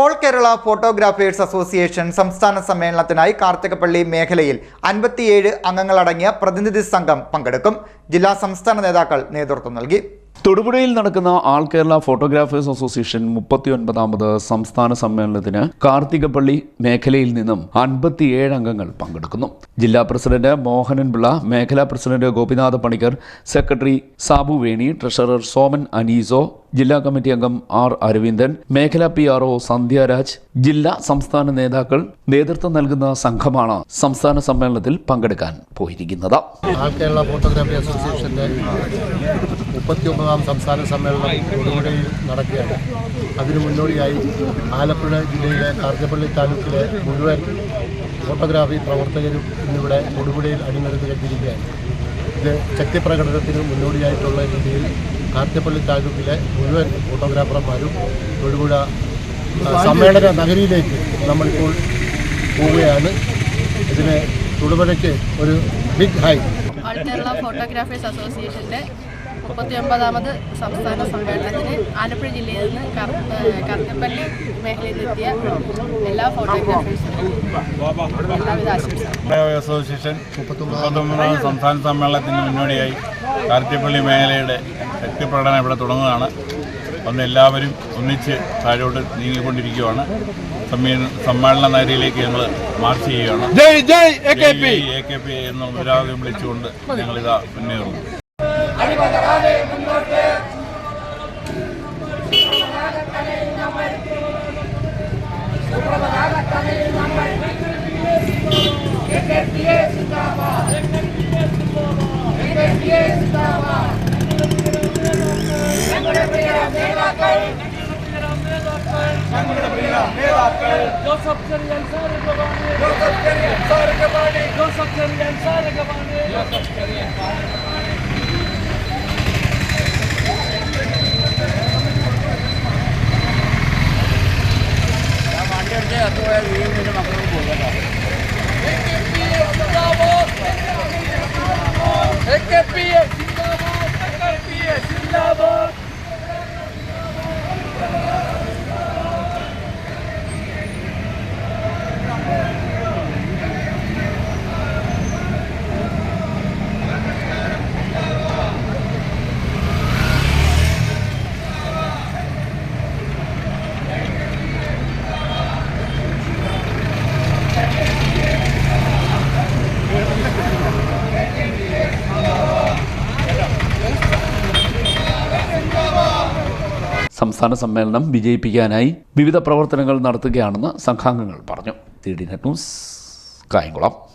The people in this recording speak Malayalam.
ഓൾ കേരള ഫോട്ടോഗ്രാഫേഴ്സ് അസോസിയേഷൻ സംസ്ഥാന സമ്മേളനത്തിനായി കാർത്തികപ്പള്ളി മേഖലയിൽ അൻപത്തിയേഴ് അംഗങ്ങളടങ്ങിയ പ്രതിനിധി സംഘം പങ്കെടുക്കും. ജില്ലാ സംസ്ഥാന നേതാക്കൾ നേതൃത്വം നൽകി. തൊടുപുഴയിൽ നടക്കുന്ന ആൾ കേരള ഫോട്ടോഗ്രാഫേഴ്സ് അസോസിയേഷൻ മുപ്പത്തിയൊൻപതാമത് സംസ്ഥാന സമ്മേളനത്തിന് കാർത്തികപ്പള്ളി മേഖലയിൽ നിന്നും അൻപത്തിയേഴ് അംഗങ്ങൾ പങ്കെടുക്കുന്നു. ജില്ലാ പ്രസിഡന്റ് മോഹനൻ പിള്ള മേഖലാ president Gopinatha Panicker secretary Sabu Veni treasurer Soman അനീസോ ജില്ലാ കമ്മിറ്റി അംഗം ആർ അരവിന്ദൻ മേഖലാ പി ആർ ഒ സന്ധ്യാരാജ് ജില്ലാ സംസ്ഥാന നേതാക്കൾ നേതൃത്വം നൽകുന്ന സംഘമാണ് സംസ്ഥാന സമ്മേളനത്തിൽ പങ്കെടുക്കാൻ പോയിരിക്കുന്നത്. കേരള ഫോട്ടോഗ്രാഫി അസോസിയേഷന്റെ മുപ്പത്തിയൊമ്പതാം സംസ്ഥാന സമ്മേളനം തൊടുപുഴയിൽ നടക്കുകയാണ്. അതിനു മുന്നോടിയായി ആലപ്പുഴ ജില്ലയിലെ കാർജപ്പള്ളി താലൂക്കിലെ മുഴുവൻ ഫോട്ടോഗ്രാഫി പ്രവർത്തകരും ഇന്നിവിടെ തൊടുപുഴയിൽ അണിനിരന്ന് കഴിഞ്ഞിരിക്കുകയാണ് ഇത് ശക്തിപ്രകടനത്തിന് മുന്നോടിയായിട്ടുള്ള രീതിയിൽ കാർക്കപ്പള്ളി താലൂക്കിലെ മുഴുവൻ ഫോട്ടോഗ്രാഫർമാരും തൊടുപുഴ സമ്മേളന നഗരിയിലേക്ക് നമ്മളിപ്പോൾ പോവുകയാണ്. ഇതിന് തൊടുപുഴയ്ക്ക് ഒരു ബിഗ് ഹൈ കേരള ഫോട്ടോഗ്രാഫേഴ്സ് അസോസിയേഷന്റെ മുപ്പത്തിയൊമ്പതാമത് സംസ്ഥാന സമ്മേളനത്തിന് ആലപ്പുഴ ജില്ലയിൽ നിന്ന് കറുത്തപ്പള്ളി മേഖലയിൽ നിന്നെത്തിയ എല്ലാ ഫോട്ടോഗ്രാഫേഴ്സിനും എല്ലാവിധ ആശംസകളും. അസോസിയേഷൻ മുപ്പത്തൊമ്പതാം സംസ്ഥാന സമ്മേളനത്തിന് മുന്നോടിയായി കാർത്തിപ്പള്ളി മേഖലയുടെ ശക്തിപ്രകടനം ഇവിടെ തുടങ്ങുകയാണ്. ഒന്ന് എല്ലാവരും ഒന്നിച്ച് താഴോട്ട് നീങ്ങിക്കൊണ്ടിരിക്കുകയാണ്. സമ്മേളന സമ്മേളന നഗരിയിലേക്ക് ഞങ്ങൾ മാർച്ച് ചെയ്യുകയാണ്. ജയ് ജയ് എ കെ പി. എന്ന മുദ്രാവാക്യം വിളിച്ചുകൊണ്ട് ഞങ്ങളിതാ മുന്നേറുന്നു. அடிபதராதே முன்னோட்டு जो सबसे अंसार गवाने जो सबसे अंसार गवाने जो सबसे अंसार गवाने जो सबसे अंसार AKPS Zindabad സംസ്ഥാന സമ്മേളനം വിജയിപ്പിക്കാനായി വിവിധ പ്രവർത്തനങ്ങൾ നടത്തുകയാണെന്ന് സംഘാംഗങ്ങൾ പറഞ്ഞു. Net News Kayamkulam.